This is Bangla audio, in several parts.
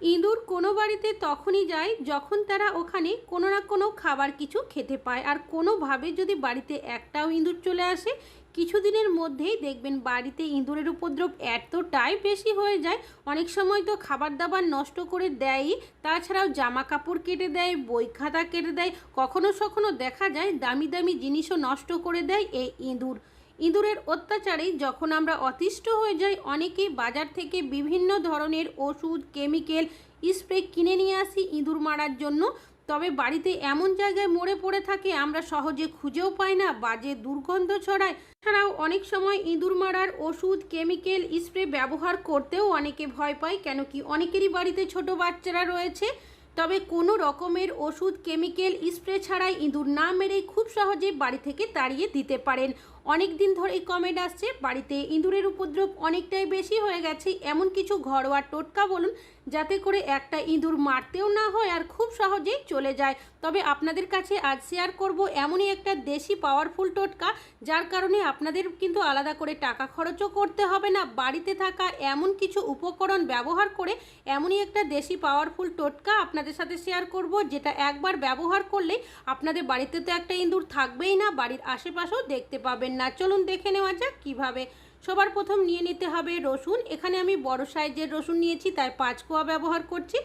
ইঁদুর কোনো বাড়িতে তখনই যায় যখন তারা ওখানে কোনো না কোনো খাবার কিছু খেতে পায়। আর কোনোভাবে যদি বাড়িতে একটাও ইঁদুর চলে আসে, কিছুদিনের মধ্যেই দেখবেন বাড়িতে ইঁদুরের উপদ্রব এতটাই বেশি হয়ে যায়, অনেক সময় তো খাবার দাবার নষ্ট করে দেয়ই, তাছাড়াও জামা কাপড় কেটে দেয় বই খাতা কেটে দেয় কখনো সখনো দেখা যায় দামি দামি জিনিসও নষ্ট করে দেয় এই ইঁদুর। ইঁদুরের অত্যাচারে যখন আমরা অতিষ্ঠ হয়ে যাই অনেকেই বাজার থেকে বিভিন্ন ধরনের ওষুধ, কেমিক্যাল, স্প্রে কিনে নিয়ে আসি ইঁদুর মারার জন্য। তবে বাড়িতে এমন জায়গায় মরে পড়ে থাকে আমরা সহজে খুঁজেও পাই না, বাজে দুর্গন্ধ ছড়ায়। ছাড়াও অনেক সময় ইঁদুর মারার ওষুধ, কেমিক্যাল, স্প্রে ব্যবহার করতেও অনেকে ভয় পায়, কেন কি অনেকেরই বাড়িতে ছোট বাচ্চারা রয়েছে। তবে কোনো রকমের ওষুধ, কেমিক্যাল, স্প্রে ছাড়াই ইঁদুর না মেরেই খুব সহজে বাড়ি থেকে তাড়িয়ে দিতে পারেন। অনেক দিন ধরেই কমেন্ট আসছে। বাড়িতে ইঁদুরের উপদ্রব অনেকটাই বেশি হয়ে গেছে। এমন কিছু ঘরোয়া টোটকা বলুন, যাতে করে একটা ইঁদুর মারতেও না হয় আর খুব সহজেই চলে যায়। তবে আপনাদের কাছে আজ শেয়ার করব এমনই একটা দেশি পাওয়ারফুল টোটকা, যার কারণে আপনাদের কিন্তু আলাদা করে টাকা খরচও করতে হবে না। বাড়িতে থাকা এমন কিছু উপকরণ ব্যবহার করে এমনই একটা দেশি পাওয়ারফুল টোটকা আপনাদের সাথে শেয়ার করব, যেটা একবার ব্যবহার করলেই আপনাদের বাড়িতে তো একটা ইঁদুর থাকবেই না, বাড়ির আশেপাশেও দেখতে পাবেন। না। চলুন দেখে নেওয়া যাক কীভাবে। সবার প্রথম নিয়ে নিতে হবে রসুন। এখানে আমি বড় সাইজের রসুন নিয়েছি তাই পাঁচ কোয়া ব্যবহার করছি।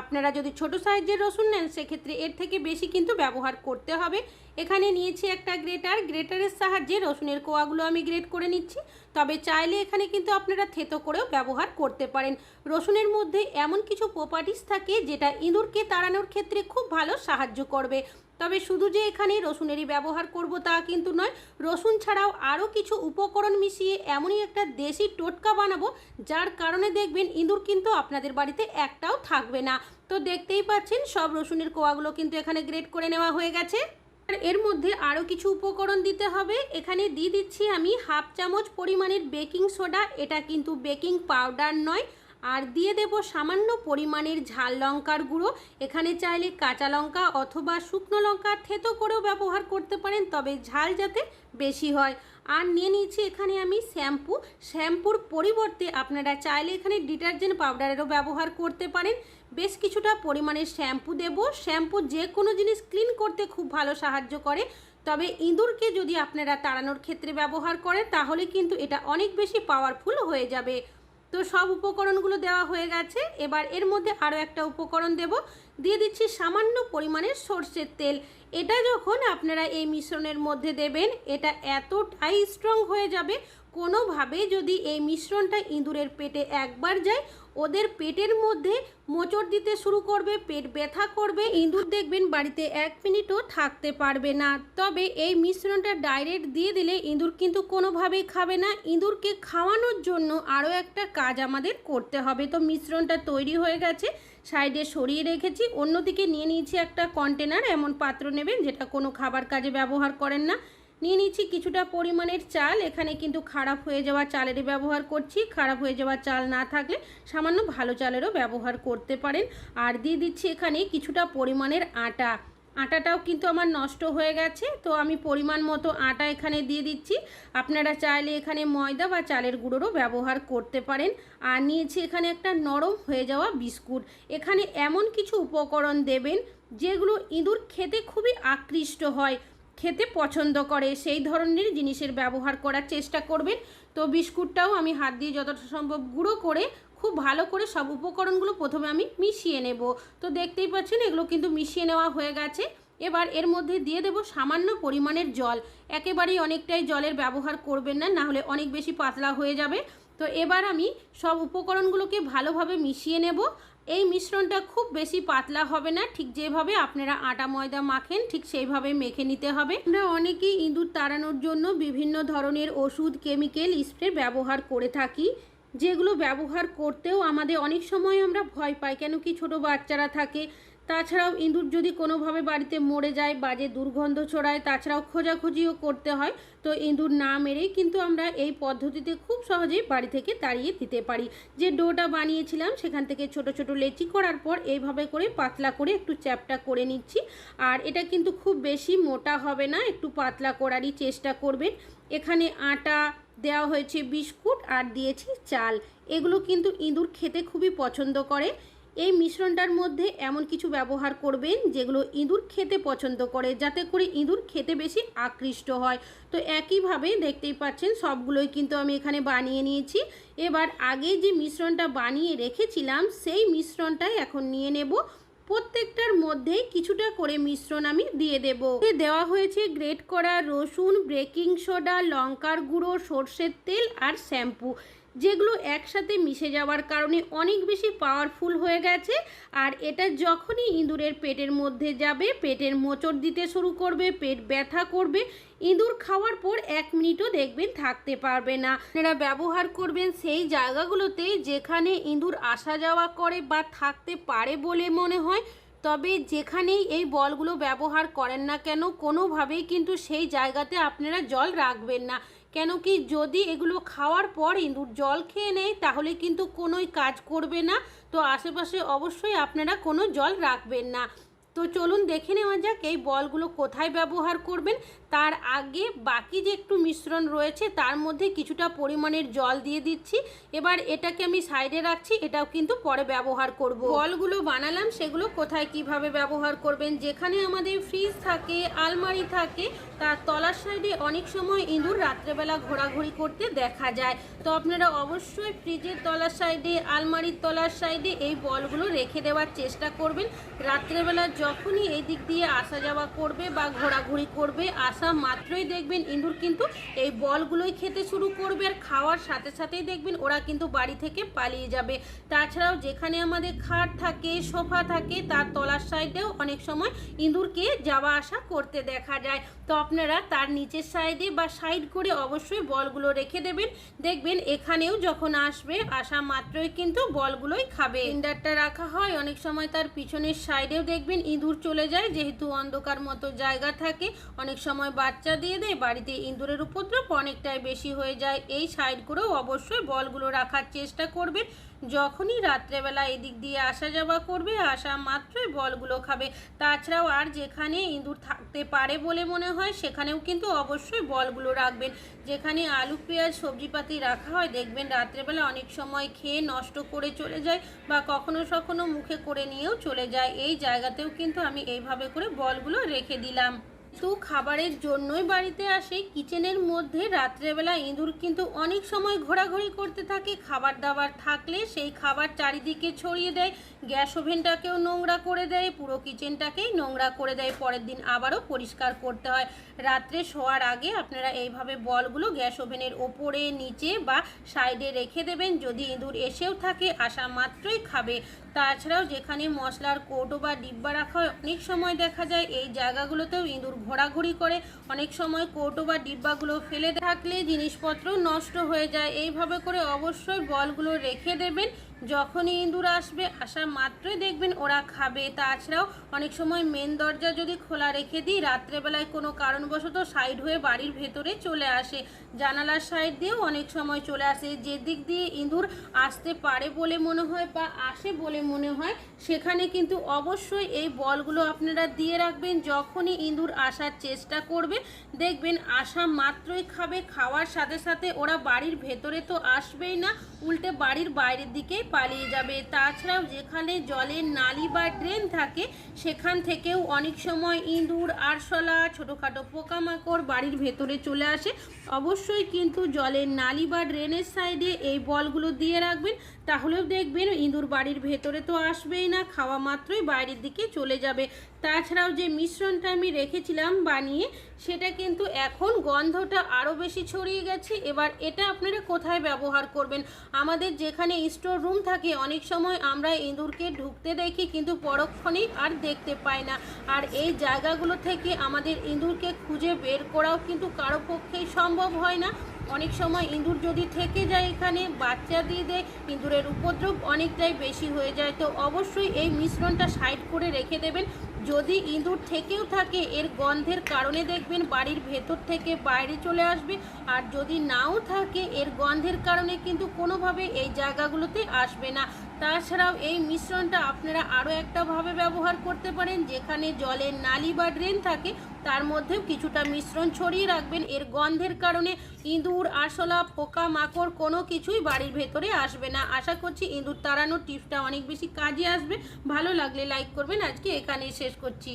আপনারা যদি ছোট সাইজের রসুন নেন, সেক্ষেত্রে এর থেকে বেশি কিন্তু ব্যবহার করতে হবে। এখানে নিয়েছি একটা গ্রেটার। গ্রেটারের সাহায্যে রসুনের কোয়াগুলো আমি গ্রেট করে নিচ্ছি। তবে চাইলে এখানে কিন্তু আপনারা থেতো করেও ব্যবহার করতে পারেন। রসুনের মধ্যে এমন কিছু প্রপার্টিস থাকে, যেটা ইঁদুরকে তাড়ানোর ক্ষেত্রে খুব ভালো সাহায্য করবে। তবে শুধু যে এখানে রসুনেরই ব্যবহার করব তা কিন্তু নয়, রসুন ছাড়াও আরও কিছু উপকরণ মিশিয়ে এমনই একটা দেশি টোটকা বানাবো, যার কারণে দেখবেন ইঁদুর কিন্তু আপনাদের বাড়িতে একটাও থাকবে না। তো দেখতেই পাচ্ছেন, সব রসুনের কোয়াগুলো কিন্তু এখানে গ্রেট করে নেওয়া হয়ে গেছে। আর এর মধ্যে আরও কিছু উপকরণ দিতে হবে। এখানে দিয়ে দিচ্ছি আমি হাফ চামচ পরিমাণের বেকিং সোডা। এটা কিন্তু বেকিং পাউডার নয় আর দিয়ে দেব সামান্য পরিমাণের ঝাল লঙ্কার গুঁড়ো। এখানে চাইলে কাঁচা লঙ্কা অথবা শুকনো লঙ্কা থেতো করেও ব্যবহার করতে পারেন, তবে ঝাল যাতে বেশি হয়। আর নিয়ে নিয়েছি এখানে আমি শ্যাম্পু। শ্যাম্পুর পরিবর্তে আপনারা চাইলে এখানে ডিটারজেন্ট পাউডারেরও ব্যবহার করতে পারেন। বেশ কিছুটা পরিমাণের শ্যাম্পু দেব। শ্যাম্পু যে কোনো জিনিস ক্লিন করতে খুব ভালো সাহায্য করে। তবে ইঁদুরকে যদি আপনারা তাড়ানোর ক্ষেত্রে ব্যবহার করেন, তাহলে কিন্তু এটা অনেক বেশি পাওয়ারফুল হয়ে যাবে। তো সব উপকরণগুলো দেওয়া হয়ে গেছে। এবার এর মধ্যে আরও একটা উপকরণ দেব। দিয়ে দিচ্ছি সামান্য পরিমাণের সর্ষের তেল। এটা যখন আপনারা এই মিশ্রণের মধ্যে দেবেন, এটা এতটাই স্ট্রং হয়ে যাবে কোনোভাবে যদি এই মিশ্রণটা ইঁদুরের পেটে একবার যায় ওদের পেটের মধ্যে মোচড় দিতে শুরু করবে, পেট ব্যথা করবে। ইঁদুর দেখবেন বাড়িতে এক মিনিটও থাকতে পারবে না। তবে এই মিশ্রণটা ডাইরেক্ট দিয়ে দিলে ইঁদুর কিন্তু কোনোভাবেই খাবে না। ইঁদুরকে খাওয়ানোর জন্য আরও একটা কাজ আমাদের করতে হবে। তো মিশ্রণটা তৈরি হয়ে গেছে, সাইডে সরিয়ে রেখেছি। অন্যদিকে নিয়ে নিয়েছি একটা কন্টেনার। এমন পাত্র নেবেন যেটা কোনো খাবার কাজে ব্যবহার করেন না। নিয়ে নিচ্ছি কিছুটা পরিমাণের চাল। এখানে কিন্তু খারাপ হয়ে যাওয়া চালেরই ব্যবহার করছি। খারাপ হয়ে যাওয়া চাল না থাকলে সামান্য ভালো চালেরও ব্যবহার করতে পারেন। আর দিয়ে দিচ্ছি এখানে কিছুটা পরিমাণের আটা। আটাটাও কিন্তু আমার নষ্ট হয়ে গেছে, তো আমি পরিমাণ মতো আটা এখানে দিয়ে দিচ্ছি। আপনারা চাইলে এখানে ময়দা বা চালের গুঁড়োরও ব্যবহার করতে পারেন। আর নিয়েছি এখানে একটা নরম হয়ে যাওয়া বিস্কুট। এখানে এমন কিছু উপকরণ দেবেন যেগুলো ইঁদুর খেতে খুবই আকৃষ্ট হয়। খেতে পছন্দ করে, সেই ধরনের জিনিসের ব্যবহার করার চেষ্টা করবেন। তো বিস্কুটটাও আমি হাত দিয়ে যতটা সম্ভব গুঁড়ো করে, খুব ভালো করে সব উপকরণগুলো প্রথমে আমি মিশিয়ে নেব। তো দেখতেই পাচ্ছেন, এগুলো কিন্তু মিশিয়ে নেওয়া হয়ে গেছে। এবার এর মধ্যে দিয়ে দেব সামান্য পরিমাণের জল। একেবারেই অনেকটাই জলের ব্যবহার করবেন না, নাহলে অনেক বেশি পাতলা হয়ে যাবে। তো এবার আমি সব উপকরণগুলোকে ভালোভাবে মিশিয়ে নেব। এই মিশ্রণটা খুব বেশি পাতলা হবে না, ঠিক যেভাবে আপনারা আটা ময়দা মাখেন, ঠিক সেইভাবে মেখে নিতে হবে। আমরা অনেকেই ইঁদুর তাড়ানোর জন্য বিভিন্ন ধরনের ওষুধ, কেমিক্যাল, স্প্রে ব্যবহার করে থাকি। যেগুলো ব্যবহার করতেও আমাদের অনেক সময় আমরা ভয় পাই, কেন কি ছোটো বাচ্চারা থাকে তাছাড়াও ইঁদুর যদি কোনোভাবে বাড়িতে মরে যায় বাজে দুর্গন্ধ ছড়ায়, তাছাড়াও খোঁজাখুঁজিও করতে হয়, তো ইঁদুর না মেরেই কিন্তু আমরা এই পদ্ধতিতে খুব সহজেই বাড়ি থেকে তাড়িয়ে দিতে পারি। যে ডোটা বানিয়েছিলাম, সেখান থেকে ছোট ছোট লেচি করার পর এইভাবে করে পাতলা করে একটু চ্যাপটা করে নিচ্ছি। আর এটা কিন্তু খুব বেশি মোটা হবে না, একটু পাতলা করারই চেষ্টা করবেন। এখানে আটা দেওয়া হয়েছে বিস্কুট আর দিয়েছি চাল। এগুলো কিন্তু ইঁদুর খেতে খুবই পছন্দ করে। এই মিশ্রণটার মধ্যে এমন কিছু ব্যবহার করবেন যেগুলো ইঁদুর খেতে পছন্দ করে, যাতে করে ইঁদুর খেতে বেশি আকৃষ্ট হয়। তো একইভাবে দেখতেই পাচ্ছেন, সবগুলোই কিন্তু আমি এখানে বানিয়ে নিয়েছি। এবার আগে যে মিশ্রণটা বানিয়ে রেখেছিলাম, সেই মিশ্রণটাই এখন নিয়ে নেব। প্রত্যেকটার মধ্যেই কিছুটা করে মিশ্রণ আমি দিয়ে দেব। দেওয়া হয়েছে গ্রেট করা রসুন, বেকিং সোডা, লঙ্কার গুঁড়ো, সর্ষের তেল আর শ্যাম্পু। যেগুলো একসাথে মিশে যাওয়ার কারণে অনেক বেশি পাওয়ারফুল হয়ে গেছে। আর এটা যখনই ইঁদুরের পেটের মধ্যে যাবে, পেটের মোচড় দিতে শুরু করবে, পেট ব্যথা করবে, ইঁদুর খাওয়ার পর এক মিনিটও দেখবেন থাকতে পারবে না। আপনারা ব্যবহার করবেন সেই জায়গাগুলোতে যেখানে ইঁদুর আসা যাওয়া করে বা থাকতে পারে বলে মনে হয়, তবে যেখানেই এই বলগুলো ব্যবহার করেন না কেন, কোনোভাবেই কিন্তু সেই জায়গাতে আপনারা জল রাখবেন না। কেন কি যদি এগুলো খাওয়ার পর ইঁদুর জল খেয়ে নেয়, তাহলে কিন্তু কোনোই কাজ করবে না। তো আশেপাশে অবশ্যই আপনারা কোনো জল রাখবেন না। তো চলুন দেখে নেওয়া যাক এই বলগুলো কোথায় ব্যবহার করবেন। তার আগে বাকি যে একটু মিশ্রণ রয়েছে, তার মধ্যে কিছুটা পরিমাণের জল দিয়ে দিচ্ছি। এবার এটাকে আমি সাইডে রাখছি, এটাও কিন্তু পরে ব্যবহার করব। বলগুলো বানালাম, সেগুলো কোথায় কীভাবে ব্যবহার করবেন? যেখানে আমাদের ফ্রিজ থাকে, আলমারি থাকে, তার তলার সাইডে অনেক সময় ইঁদুর রাত্রেবেলা ঘোরাঘুরি করতে দেখা যায়। তো আপনারা অবশ্যই ফ্রিজের তলার সাইডে, আলমারির তলার সাইডে এই বলগুলো রেখে দেওয়ার চেষ্টা করবেন। রাত্রেবেলা যখনই এই দিক দিয়ে আসা যাওয়া করবে বা ঘোরাঘুরি করবে, আসা মাত্রই দেখবেন ইঁদুর কিন্তু এই বলগুলোই খেতে শুরু করবে আর খাওয়ার সাথে সাথেই দেখবেন ওরা কিন্তু বাড়ি থেকে পালিয়ে যাবে। তাছাড়াও যেখানে আমাদের খাট থাকে, সোফা থাকে, তার তলার সাইডেও অনেক সময় ইঁদুরকে যাওয়া আসা করতে দেখা যায়। তো আপনারা তার নিচের সাইডে বা সাইড করে অবশ্যই বলগুলো রেখে দেবেন। দেখবেন এখানেও যখন আসবে, আসা মাত্রই কিন্তু বলগুলোই খাবে। ইন্ডারটা রাখা হয়, অনেক সময় তার পিছনের সাইডেও দেখবেন ইঁদুর চলে যায়, যেহেতু অন্ধকার মতো জায়গা থাকে, অনেক সময় বাচ্চা দিয়ে দেয়, বাড়িতে ইঁদুরের উপদ্রব অনেকটাই বেশি হয়ে যায়। এই সাইড করেও অবশ্যই বলগুলো রাখার চেষ্টা করবেন। যখনই রাত্রেবেলা এদিক দিয়ে আসা যাওয়া করবে, আসা মাত্রই বলগুলো খাবে। তাছাড়াও আর যেখানে ইঁদুর থাকতে পারে বলে মনে হয়, সেখানেও কিন্তু অবশ্যই বলগুলো রাখবেন। যেখানে আলু, পেঁয়াজ, সবজিপাতি রাখা হয়, দেখবেন রাত্রেবেলা অনেক সময় খেয়ে নষ্ট করে চলে যায় বা কখনো সখনো মুখে করে নিয়েও চলে যায়। এই জায়গাতেও কিন্তু আমি এইভাবে করে বলগুলো রেখে দিলাম। তো খাবারের জন্যই বাড়িতে আসে কিচেনের মধ্যে। রাত্রেবেলা ইঁদুর কিন্তু অনেক সময় ঘোরাঘুরি করতে থাকে। খাবার দাবার থাকলে সেই খাবার চারিদিকে ছড়িয়ে দেয়। গ্যাস ওভেনটাকেও নোংরা করে দেয়। পুরো কিচেনটাকেই নোংরা করে দেয়। পরের দিন আবারও পরিষ্কার করতে হয়। রাত্রে শোয়ার আগে আপনারা এইভাবে বলগুলো গ্যাস ওভেনের ওপরে, নিচে বা সাইডে রেখে দেবেন। যদি ইঁদুর এসেও থাকে আসা মাত্রই খাবে। তাছাড়াও যেখানে মশলার কৌটো বা ডিব্বা রাখা হয়, অনেক সময় দেখা যায় এই জায়গাগুলোতেও ইঁদুর ঘোরাঘুরি করে। অনেক সময় কৌটো বা ডিব্বাগুলো ফেলে থাকলে জিনিসপত্র নষ্ট হয়ে যায়। এইভাবে করে অবশ্যই বলগুলো রেখে দেবেন। যখনই ইঁদুর আসবে আসা মাত্রই দেখবেন ওরা খাবে। তাছাড়াও অনেক সময় মেন দরজা যদি খোলা রেখে দিই, রাত্রেবেলায় কোনো কারণবশত সাইড হয়ে বাড়ির ভেতরে চলে আসে। জানালার সাইড দিয়েও অনেক সময় চলে আসে। যে দিক দিয়ে ইঁদুর আসতে পারে বলে মনে হয় বা আসে বলে মনে হয়, সেখানে কিন্তু অবশ্যই এই বলগুলো আপনারা দিয়ে রাখবেন। যখনই ইঁদুর আসার চেষ্টা করবে, দেখবেন আসা মাত্রই খাবে। খাওয়ার সাথে সাথে ওরা বাড়ির ভেতরে তো আসবেই না, উল্টে বাড়ির বাইরের দিকেই পালিয়ে যাবে। তাছাড়াও যেখানে জলের নালি বা ড্রেন থাকে, সেখান থেকেও অনেক সময় ইঁদুর, আরশোলা, ছোটোখাটো পোকামাকড় বাড়ির ভেতরে চলে আসে। অবশ্যই কিন্তু জলের নালি বা ড্রেনের সাইডে এই বলগুলো দিয়ে রাখবেন। তাহলেও দেখবেন ইঁদুর বাড়ির ভেতরে তো আসবেই না, খাওয়া মাত্রই বাইরের দিকে চলে যাবে। তাছাড়াও যে মিশ্রণটা আমি রেখেছিলাম বানিয়ে, সেটা কিন্তু এখন গন্ধটা আরও বেশি ছড়িয়ে গেছে। এবার এটা আপনারা কোথায় ব্যবহার করবেন? আমাদের যেখানে স্টোর রুম থাকে, অনেক সময় আমরা ইঁদুরকে ঢুকতে দেখি, কিন্তু পরক্ষণেই আর দেখতে পাই না। আর এই জায়গাগুলো থেকে আমাদের ইঁদুরকে খুঁজে বের করাও কিন্তু কারও পক্ষেই সম্ভব হয় না। অনেক সময় ইঁদুর যদি থেকে যায় এখানে, বাচ্চা দিয়ে দেয়, ইঁদুরের উপদ্রব অনেকটাই বেশি হয়ে যায়। তো অবশ্যই এই মিশ্রণটা সাইড করে রেখে দেবেন। যদি ইঁদুর থেকেও থাকে, এর গন্ধের কারণে দেখবেন বাড়ির ভেতর থেকে বাইরে চলে আসবে। আর যদি নাও থাকে, এর গন্ধের কারণে কিন্তু কোনোভাবে এই জায়গাগুলোতে আসবে না। তাছাড়াও এই মিশ্রণটা আপনারা আরও একটাভাবে ব্যবহার করতে পারেন, যেখানে জলের নালি বা ড্রেন থাকে, তার মধ্যেও কিছুটা মিশ্রণ ছড়িয়ে রাখবেন। এর গন্ধের কারণে ইঁদুর, আরশোলা পোকা মাকড় কোনো কিছুই বাড়ির ভেতরে আসবে না। আশা করছি ইঁদুর তাড়ানোর টিপসটা অনেক বেশি কাজে আসবে। ভালো লাগলে লাইক করবেন। আজকে এখানেই শেষ করছি।